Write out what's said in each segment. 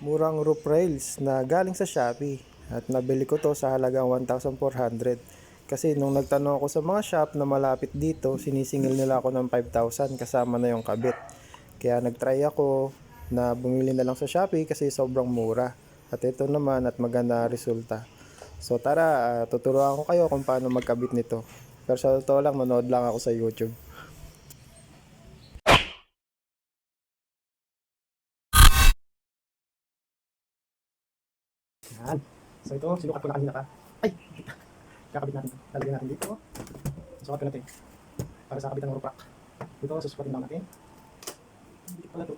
murang roof rails na galing sa Shopee. At nabili ko to sa halagang 1,400. Kasi nung nagtanong ako sa mga shop na malapit dito, sinisingil nila ako ng 5,000 kasama na yung kabit. Kaya nagtry ako na bumili na lang sa Shopee kasi sobrang mura. At ito naman at maganda resulta. So tara, ah, tuturuan ko kayo kung paano magkabit nito. Pero sa totoo lang, manood lang ako sa YouTube. Yan. So ito, sinukat ko na kanina ka. Ay! Kakabit natin. Lalagyan natin dito. Sukat ko natin. Para sa kabit ng rupak. Dito, susukatin lang natin. Hindi pala to.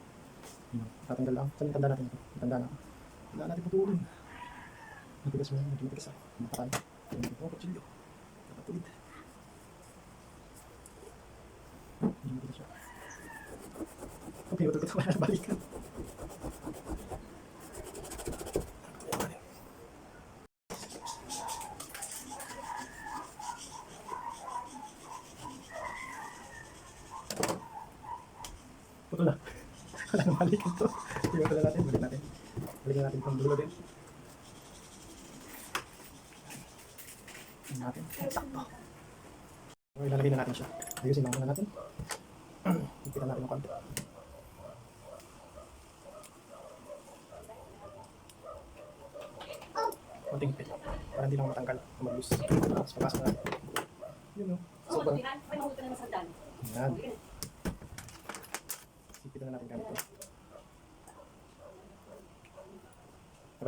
Yan. Tatanggal lang. Saan yung tanda natin ito? Yung Tanda na. Wala natin putulin. Matigas mo yan. Medyo matigas ah. Yan ito. Kutsilyo. Nakatulid. Medyo matigas siya. Okay, ito ito. Wala na balikan. Putol na. Wala nang balikan to. Tingnan ko lang natin. Balik natin. Balikan natin itong dulo din. Tingnan natin. Sakto. Okay, lalagay na natin siya. Ayusin lang muna natin. Ipitan natin ng konti. Konting hipit. Para hindi lang matanggal. Maglus. Tapos papasok na natin. Yun o. Sobrang. Yan. Sipitan na natin ganito.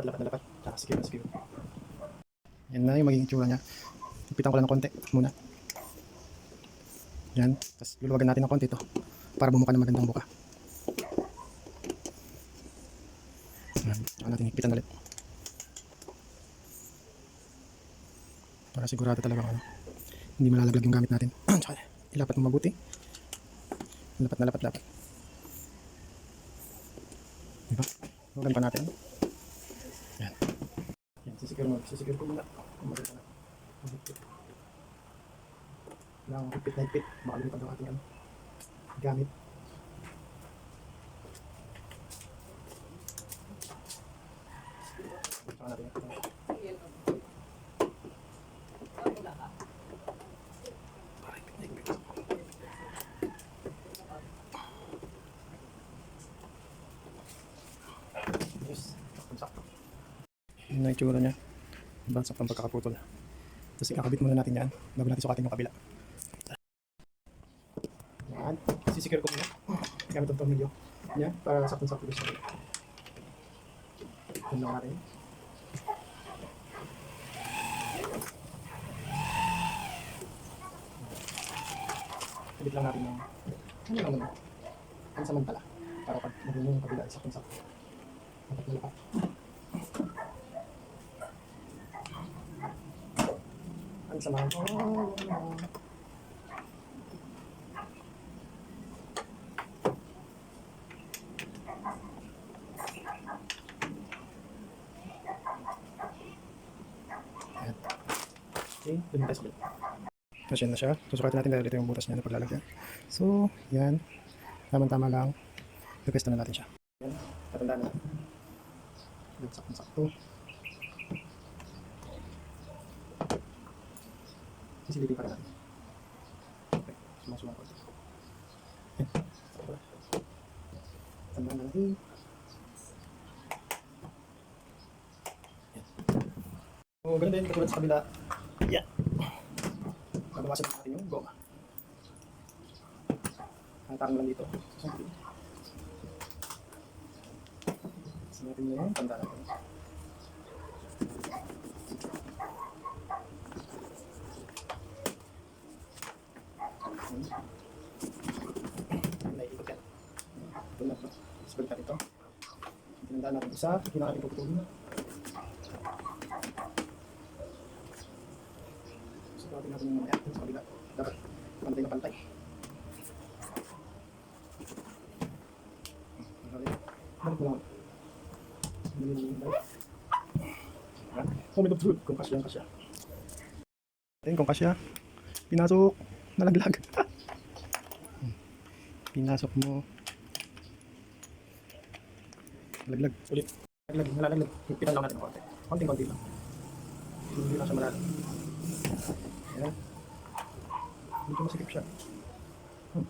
Lapat na lapat. Tsaka secure na. Yan na yung magiging tsura niya. Ipitan ko lang ng konti muna. Yan. Tapos luluwagan natin ng konti ito. Para bumuka ng magandang buka. Yan. Tsaka natin ipitan ulit. Para sigurado talaga ano. Hindi malalaglag yung gamit natin. Tsaka ilapat mo mabuti. Lapat na lapat lapat. Diba? Huwagan pa natin. Mo. Sisigure ko muna. Ka na. Mahigpit. Kailangan higpit na higpit. Baka lumipad ang ating ano, gamit. Saka natin ito. Na. Yes, niya. Bagsak ng pagkakaputol. Tapos ikakabit muna natin yan bago natin sukatin yung kabila. Yan. Sisikir ko muna. Gamit ang tornilyo. Yan, para sakto-sakto gusto ko. Yun lang natin. Kabit lang natin yung ano lang naman. Ang samantala. Para pag naging yung kabila, sakto-sakto. Dapat. Ang. Ayan. Okay. Tapos yan na siya. Susukatin natin dahil ito yung butas niya na paglalagyan. So, yan. Tama-tama lang. Request na natin siya. Yan. Tatandaan na. Sakto-sakto. Sisilipin pa natin. Okay, sumasuma ko. Tandaan na natin. Yan. So, ganun din, katulad sa kabila. Yan. Natin yung goma. Lang dito. Susunod. Natin. Ito na ito. Tapos balik natin ito. Tinandaan natin na natin puputulin. Sukatin natin mamaya. Sa kabila. Dapat pantay na pantay. Balik mo lang. Dali mo balik. Yan. Comment of kung kasya kasya. Ayun kung kasya. Pinasok. Nalaglag. Pinasok mo. Nalaglag. Ulit. Nalaglag, nalalaglag. Higpitan lang natin konti. Konting-konti lang. Hindi lang siya malalim. Ayan. Medyo masikip siya. Hmm.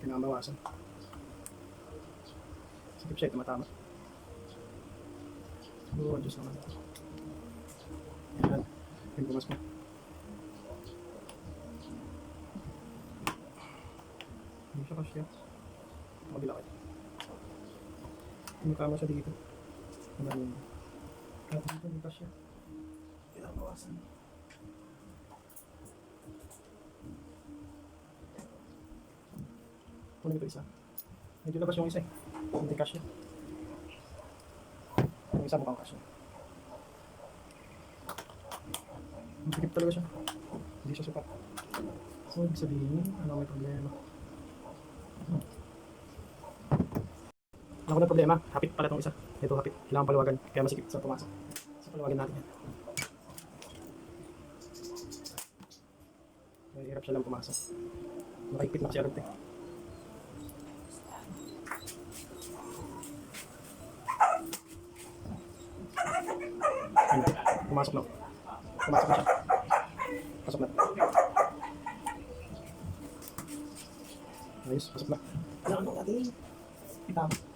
Kailangan bawasan. Sikip siya, tumatama. Siguro, Diyos naman. Ayan. Yung bumas mo. Siya. Kabila kayo. Tumatama siya dito. Wala yun. Kahit dito, hindi kasya. Kailangan bawasan. Kunin ito isa. Medyo labas yung isa eh. Hindi kasya. Yung isa mukhang kasya. Masikip talaga siya. Hindi siya sukat. So, ibig sabihin, ano may problema. Wala ko na problema. Hapit pala itong isa. Ito hapit. Kailangan paluwagan. Kaya masikip sa pumasok. So, paluwagan natin yan. Mahirap siya lang pumasok. Makikipit na kasi agad eh. Pumasok na. Pumasok na siya. Pasok na. Ayos, pasok na. Ano natin? Tama.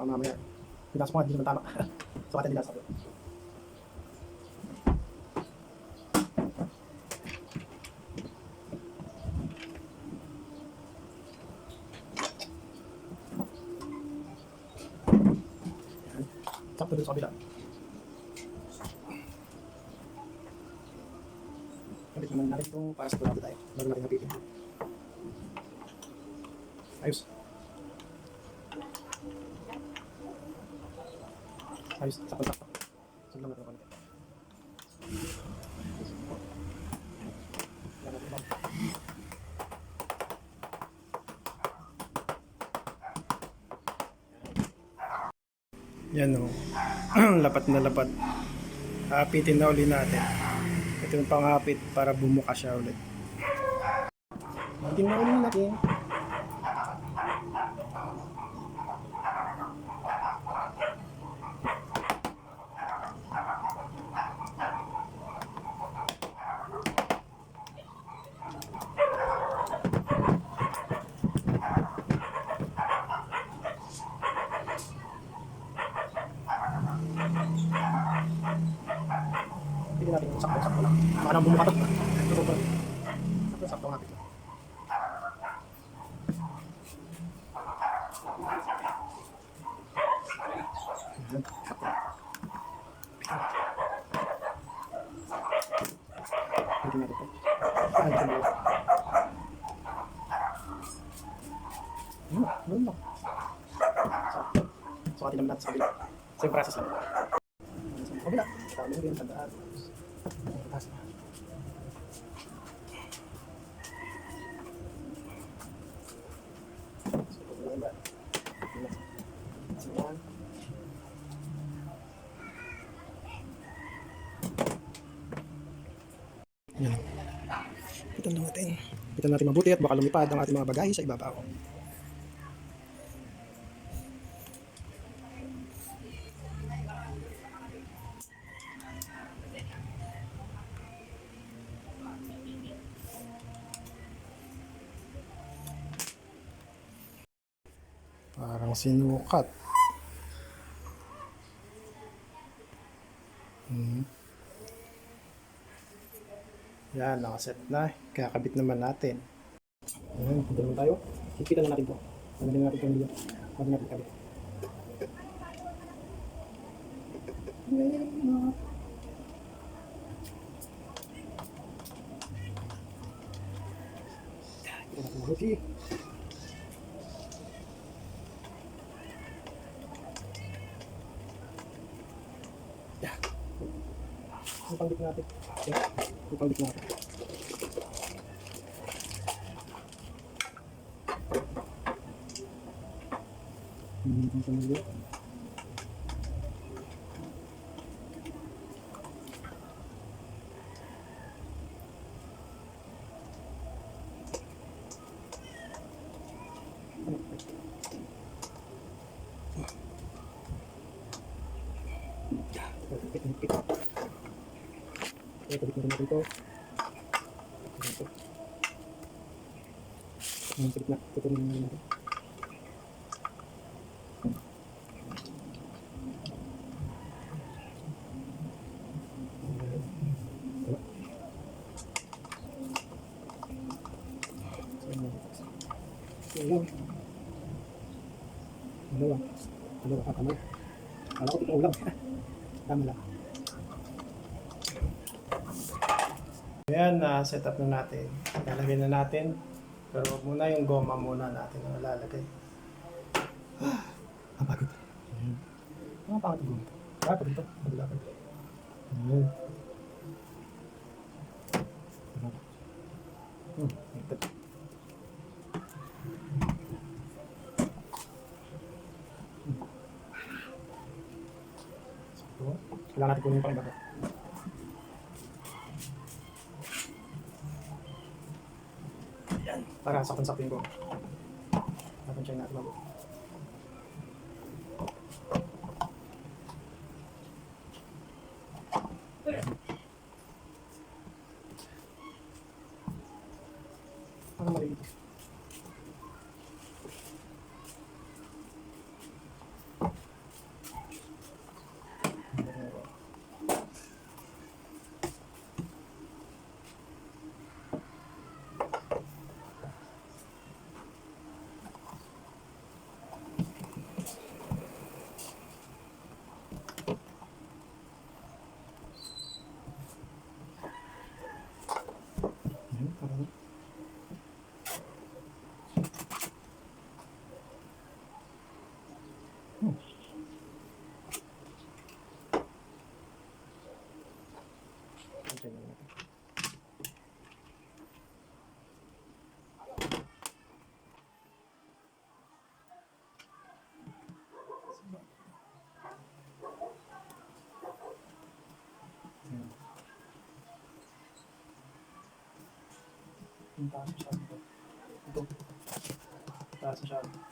Baka mamaya. Pinasok ko nga, hindi naman tama. so, kata nila sa. Yan. Sakto dun sa kabila. Kapit naman natin itong para sa tulado tayo. Bago natin napitin. Ayos. Ayos, sakto sakto. Sige lang natin ma'am. Yan o. lapat na lapat. Hapitin na uli natin. Ito yung panghapit para bumuka siya ulit. Tingnan ulit natin. Tingnan natin sakto-sakto lang. Baka nang bumuka to. Sakto-sakto. Hindi natin mo? Ano? Ano lang? Sakto. Sukatin naman natin sa kabila. Same process lang. Sa kabila. Tandaan. Taas na. Ayan. Yan. Pitan natin. Pitan natin mabuti at baka lumipad ang ating mga bagahe sa ibabaw. Parang sinukat. Hmm. Yan, nakaset na. Kakabit naman natin. Ayan, punta naman tayo. Higpitan na natin to. Tanggalin natin liyo. Bago natin kabit. Ito Ipangdik natin. Hindi Ito, dito natin ito. Ang sakit na. Tutunin natin natin. Ulam. Dalawa. Dalawa ka tama. Kala ko ito ulam. Tama lang. Ayan, na set up na natin. Lalagay na natin. Pero muna yung goma muna natin ang lalagay. Ang pagod. Ayan. Ang pangat ito. Ah, pagod ito. Pagod ako. Ayan. Hmm, ito. Hmm. Kailangan natin kunin yung pangbaga. Saktan-sakto yung goma. Tapos siya natin mabuti. Ano maliit? Ayan, parang Na natin. Yung taas masyado ito. Taas.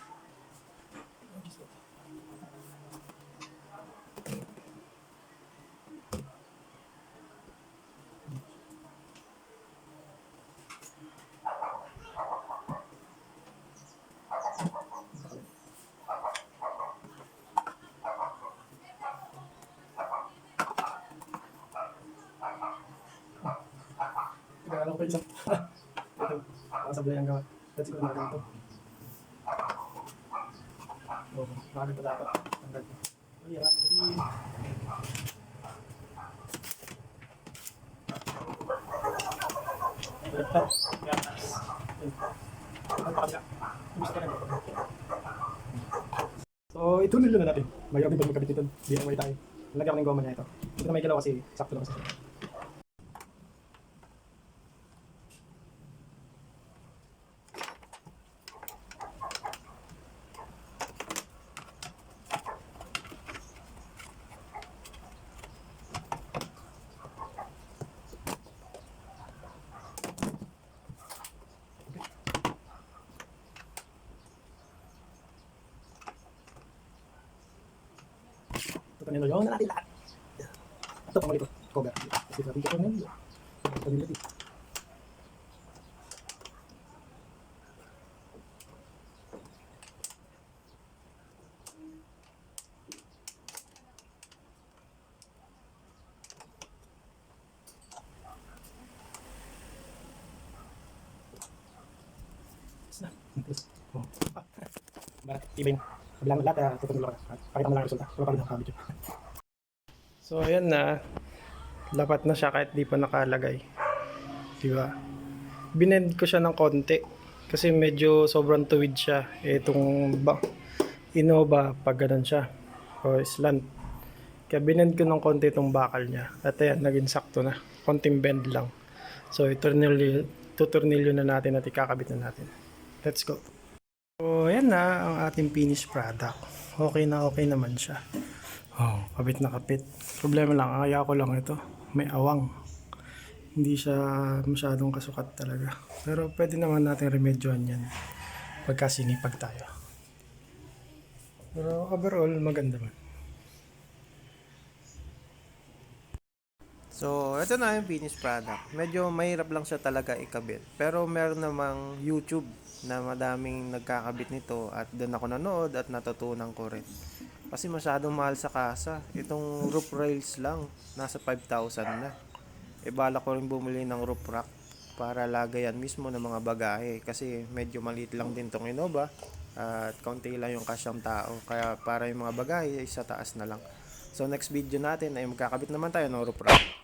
Nag-aalam ko isa. Ito. Nakasabay ang gawa. Let's go natin ito. Oh, bakit pa dapat? Tanggal ko. Ay, yan. Baliktad. Yan. Ang na. So, ituloy na natin. Mayroon din magkabit ito. DIY tayo. Lagyan ko ng goma niya ito. Ito na may galaw kasi sakto lang kasi. Yun na natin lahat. Ito pang ito. Cover. Kasi na. Yes. Oh. Ah. Barat, tibay na. Kabilang lahat, uh, tutulong ka. Pakita mo lang ang resulta. Wala pa rin ang yun. So ayan na. Lapat na siya kahit di pa nakalagay. Di ba? Binend ko siya ng konti. Kasi medyo sobrang tuwid siya. Itong ba, Innova pag ganun siya. O slant. Kaya binend ko ng konti itong bakal niya. At ayan, naging sakto na. Konting bend lang. So iturnilyo, tuturnilyo na natin at ikakabit na natin. Let's go. So ayan na ang ating finished product. Okay na okay naman siya. Oh, kapit na kapit. Problema lang, ang aya ko lang ito. May awang. Hindi siya masyadong kasukat talaga. Pero pwede naman natin remedyohan yan. Pagka sinipag tayo. Pero overall, maganda man. So, ito na yung finished product. Medyo mahirap lang siya talaga ikabit. Pero meron namang YouTube na madaming nagkakabit nito at doon ako nanood at natutunan ko rin. Kasi masyadong mahal sa kasa. Itong roof rails lang, nasa 5,000 na. E bala ko rin bumili ng roof rack para lagayan mismo ng mga bagahe. Kasi medyo maliit lang din tong Innova at kaunti lang yung kasyang tao. Kaya para yung mga bagahe sa taas na lang. So next video natin ay magkakabit naman tayo ng roof rack.